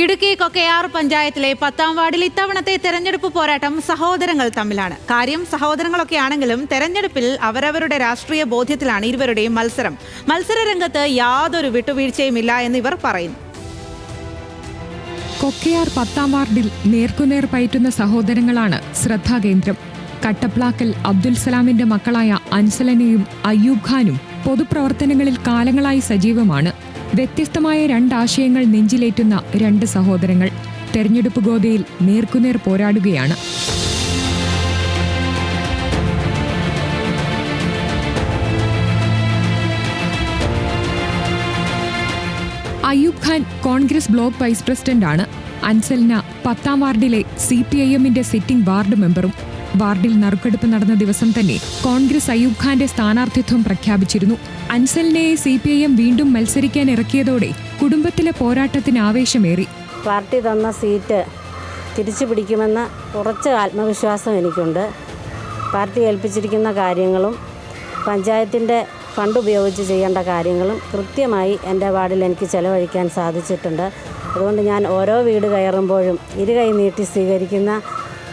ഇടുക്കി കൊക്കയാർ പഞ്ചായത്തിലെ പത്താം വാർഡിൽ ഇത്തവണത്തെ തെരഞ്ഞെടുപ്പ് പോരാട്ടം സഹോദരങ്ങൾ തമ്മിലാണ്. കാര്യം സഹോദരങ്ങളൊക്കെ ആണെങ്കിലും തെരഞ്ഞെടുപ്പിൽ അവരവരുടെ രാഷ്ട്രീയ ബോധ്യത്തിലാണ് ഇരുവരുടെയും മത്സരം. മത്സര രംഗത്ത് യാതൊരു വിട്ടുവീഴ്ചയുമില്ല എന്ന് ഇവർ പറയുന്നു. കൊക്കയാർ പത്താം വാർഡിൽ നേർക്കുനേർ പയറ്റുന്ന സഹോദരങ്ങളാണ് ശ്രദ്ധാകേന്ദ്രം. കട്ടപ്ലാക്കൽ അബ്ദുൽ സലാമിന്റെ മക്കളായ അൻസലനെയും അയ്യൂബ് ഖാനും പൊതുപ്രവർത്തനങ്ങളിൽ കാലങ്ങളായി സജീവമാണ്. വ്യത്യസ്തമായ രണ്ടാശയങ്ങൾ നെഞ്ചിലേറ്റുന്ന രണ്ട് സഹോദരങ്ങൾ തെരഞ്ഞെടുപ്പ് ഗോതയിൽ നേർക്കുനേർ പോരാടുകയാണ്. അയ്യൂബ് ഖാൻ കോൺഗ്രസ് ബ്ലോക്ക് വൈസ് പ്രസിഡന്റാണ്. അൻസലിന പത്താം വാർഡിലെ സി പി ഐ എമ്മിന്റെ സിറ്റിംഗ് വാർഡ് മെമ്പറും വാർഡിൽ നറുക്കെടുപ്പ് നടന്ന ദിവസം തന്നെ കോൺഗ്രസ് അയ്യൂബ് ഖാന്റെ സ്ഥാനാർത്ഥിത്വം പ്രഖ്യാപിച്ചിരുന്നു. അൻസലിനെയെ സി പി ഐ എം വീണ്ടും മത്സരിക്കാൻ ഇറക്കിയതോടെ കുടുംബത്തിലെ പോരാട്ടത്തിന് ആവേശമേറി. പാർട്ടി തന്ന സീറ്റ് തിരിച്ചു പിടിക്കുമെന്ന കുറച്ച് ആത്മവിശ്വാസം എനിക്കുണ്ട്. പാർട്ടി ഏൽപ്പിച്ചിരിക്കുന്ന കാര്യങ്ങളും പഞ്ചായത്തിന്റെ ഫണ്ട് ഉപയോഗിച്ച് ചെയ്യേണ്ട കാര്യങ്ങളും കൃത്യമായി എന്റെ വാർഡിൽ എനിക്ക് ചെലവഴിക്കാൻ സാധിച്ചിട്ടുണ്ട്. അതുകൊണ്ട് ഞാൻ ഓരോ വീട് കയറുമ്പോഴും ഇരുകൈ നീട്ടി സ്വീകരിക്കുന്ന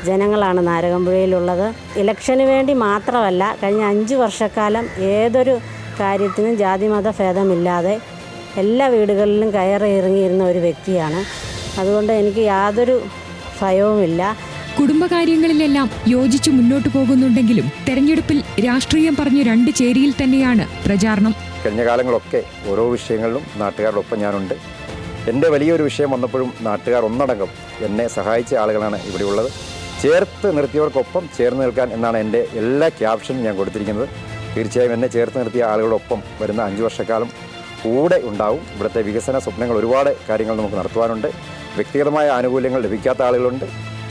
ജനങ്ങളാണ് നാരകമ്പുഴയിലുള്ളത്. ഇലക്ഷന് വേണ്ടി മാത്രമല്ല കഴിഞ്ഞ അഞ്ച് വർഷക്കാലം ഏതൊരു കാര്യത്തിനും ജാതിമത ഭേദമില്ലാതെ എല്ലാ വീടുകളിലും കയറി ഇറങ്ങിയിരുന്ന ഒരു വ്യക്തിയാണ്. അതുകൊണ്ട് എനിക്ക് യാതൊരു ഭയവുമില്ല. കുടുംബകാര്യങ്ങളിലെല്ലാം യോജിച്ച് മുന്നോട്ട് പോകുന്നുണ്ടെങ്കിലും തെരഞ്ഞെടുപ്പിൽ രാഷ്ട്രീയം പറഞ്ഞു രണ്ട് ചേരിയിൽ തന്നെയാണ് പ്രചാരണം. കഴിഞ്ഞ കാലങ്ങളൊക്കെ ഓരോ വിഷയങ്ങളിലും നാട്ടുകാരോടൊപ്പം ഞാനുണ്ട്. എന്റെ വലിയൊരു വിഷയം വന്നപ്പോഴും നാട്ടുകാർ ഒന്നടങ്കം എന്നെ സഹായിച്ച ആളുകളാണ് ഇവിടെയുള്ളത്. ചേർത്ത് നിർത്തിയവർക്കൊപ്പം ചേർന്ന് നിൽക്കാൻ എന്നാണ് എന്റെ എല്ലാ ക്യാപ്ഷനും ഞാൻ കൊടുത്തിരിക്കുന്നത്. തീർച്ചയായും എന്നെ ചേർത്ത് നിർത്തിയ ആളുകളോടൊപ്പം വരുന്ന അഞ്ച് വർഷക്കാലം കൂടെ ഉണ്ടാവും. ഇവിടുത്തെ വികസന സ്വപ്നങ്ങൾ ഒരുപാട് കാര്യങ്ങൾ നമുക്ക് നടത്തുവാനുണ്ട്. വ്യക്തിഗതമായ ആനുകൂല്യങ്ങൾ ലഭിക്കാത്ത ആളുകളുണ്ട്.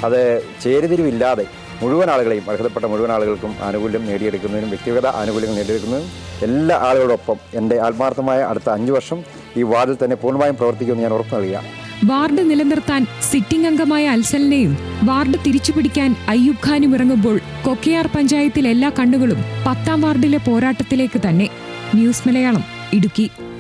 അത് ചേരിതിരിവില്ലാതെ മുഴുവൻ ആളുകളെയും അർഹതപ്പെട്ട മുഴുവൻ ആളുകൾക്കും ആനുകൂല്യം നേടിയെടുക്കുന്നതിനും വ്യക്തിഗത ആനുകൂല്യങ്ങൾ നേടിയെടുക്കുന്നതിനും എല്ലാ ആളുകളോടൊപ്പം എന്റെ ആത്മാർത്ഥമായ അടുത്ത അഞ്ച് വർഷം ഈ വാർഡിൽ തന്നെ പൂർണമായും പ്രവർത്തിക്കുമെന്ന് ഞാൻ ഉറപ്പ് നൽകുക വാർഡ് നിലനിർത്താൻ സിറ്റിംഗ് അംഗമായ അൽസലിനെയും വാർഡ് തിരിച്ചുപിടിക്കാൻ അയ്യൂബ് ഖാനും ഇറങ്ങുമ്പോൾ കൊക്കയാർ പഞ്ചായത്തിൽ എല്ലാ കണ്ണുകളും പത്താം വാർഡിലെ പോരാട്ടത്തിലേക്ക് തന്നെ. ന്യൂസ് മലയാളം ഇടുക്കി.